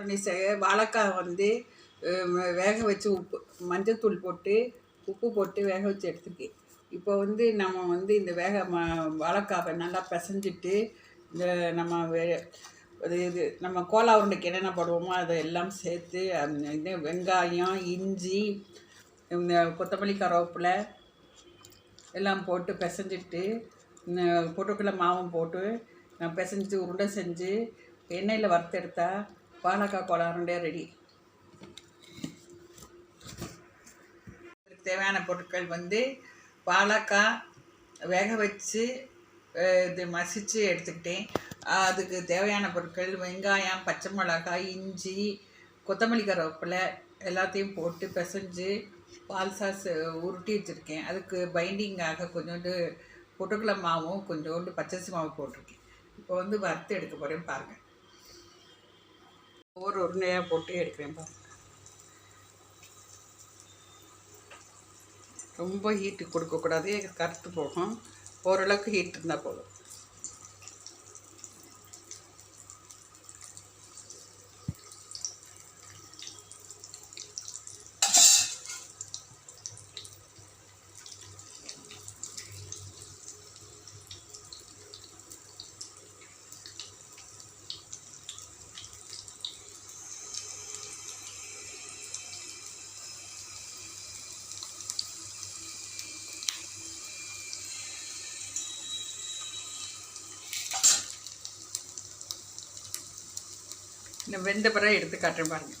அப்புறம் நீ வாழைக்காய் வந்து வேக வச்சு உப்பு மஞ்சத்தூள் போட்டு உப்பு போட்டு வேக வச்சு எடுத்துருக்கேன். இப்போ வந்து நம்ம வந்து இந்த வேக ம வாழைக்காவை நல்லா பிசைஞ்சிட்டு இந்த நம்ம வே அது இது நம்ம கோலா உருண்டைக்கு என்னென்ன போடுவோமோ அதை எல்லாம் சேர்த்து அந்த இது வெங்காயம் இஞ்சி இந்த கொத்தமல்லி கருவேப்பிலை எல்லாம் போட்டு பிசைஞ்சிட்டு இந்த மாவும் போட்டு நான் பிசைஞ்சு உருண்டை செஞ்சு எண்ணெயில் வறுத்தெடுத்தா வாழைக்காய் கோலா ரெடி தேவையான பொருட்கள் வந்து வாழைக்காய் வேக வச்சு இது மசிச்சு எடுத்துக்கிட்டேன். அதுக்கு தேவையான பொருட்கள் வெங்காயம் பச்சை மிளகாய் இஞ்சி கொத்தமல்லி கருவேப்பிலை எல்லாத்தையும் போட்டு பிசைஞ்சு பால் சாஸ் உருட்டி வச்சுருக்கேன். அதுக்கு பைண்டிங்காக கொஞ்சோண்டு பொட்டுக்கலை மாவும் கொஞ்சோண்டு பச்சரிசி மாவு போட்டிருக்கேன். இப்போ வந்து வறுத்து எடுக்க போகிறேன் பாருங்கள் ஒவ்வொரு உருண்டையாக போட்டு எடுக்கிறேன் பாருங்க. ரொம்ப ஹீட்டு கொடுக்கக்கூடாது. கருத்து போகும். ஓரளவுக்கு ஹீட் இருந்தால் போதும். இந்த வெந்த பிறகு எடுத்து காட்டுறேன் பாருங்கள்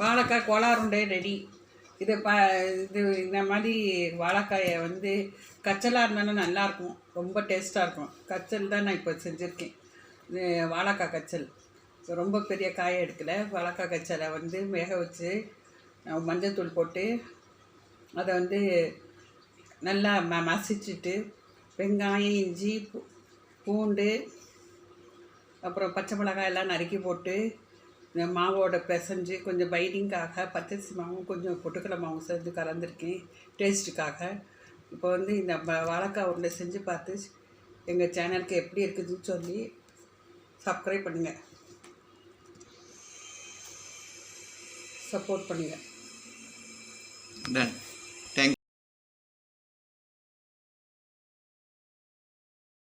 வாழைக்காய் கோலாருண்டை ரெடி இது ப இது இந்த மாதிரி வாழைக்காயை வந்து கச்சலாக இருந்தாலும் நல்லாயிருக்கும் ரொம்ப டேஸ்ட்டாக இருக்கும். கச்சல் தான் நான் இப்போ செஞ்சுருக்கேன். இது வாழைக்காய் கச்சல். ரொம்ப பெரிய காயை எடுக்கலை. வாழைக்காய் கச்சலை வந்து வேக வச்சு மஞ்சள் மஞ்சள்தூள் போட்டு அதை வந்து நல்லா ம மசிச்சுட்டு வெங்காயம் இஞ்சி பூ- பூண்டு அப்புறம் பச்சை மிளகாய் எல்லாம் நறுக்கி போட்டு இந்த மாவோட பிசைஞ்சு கொஞ்சம் பைடிங்காக பச்சரிசி மாவும் கொஞ்சம் பொட்டுக்கடலை மாவும் சேர்த்து கலந்துருக்கேன் டேஸ்ட்டுக்காக. இப்போ வந்து இந்த வாழைக்காய் உருண்டை செஞ்சு பார்த்து எங்கள் சேனலுக்கு எப்படி இருக்குதுன்னு சொல்லி சப்ஸ்கிரைப் பண்ணுங்கள் சப்போர்ட் பண்ணுங்கள் டன்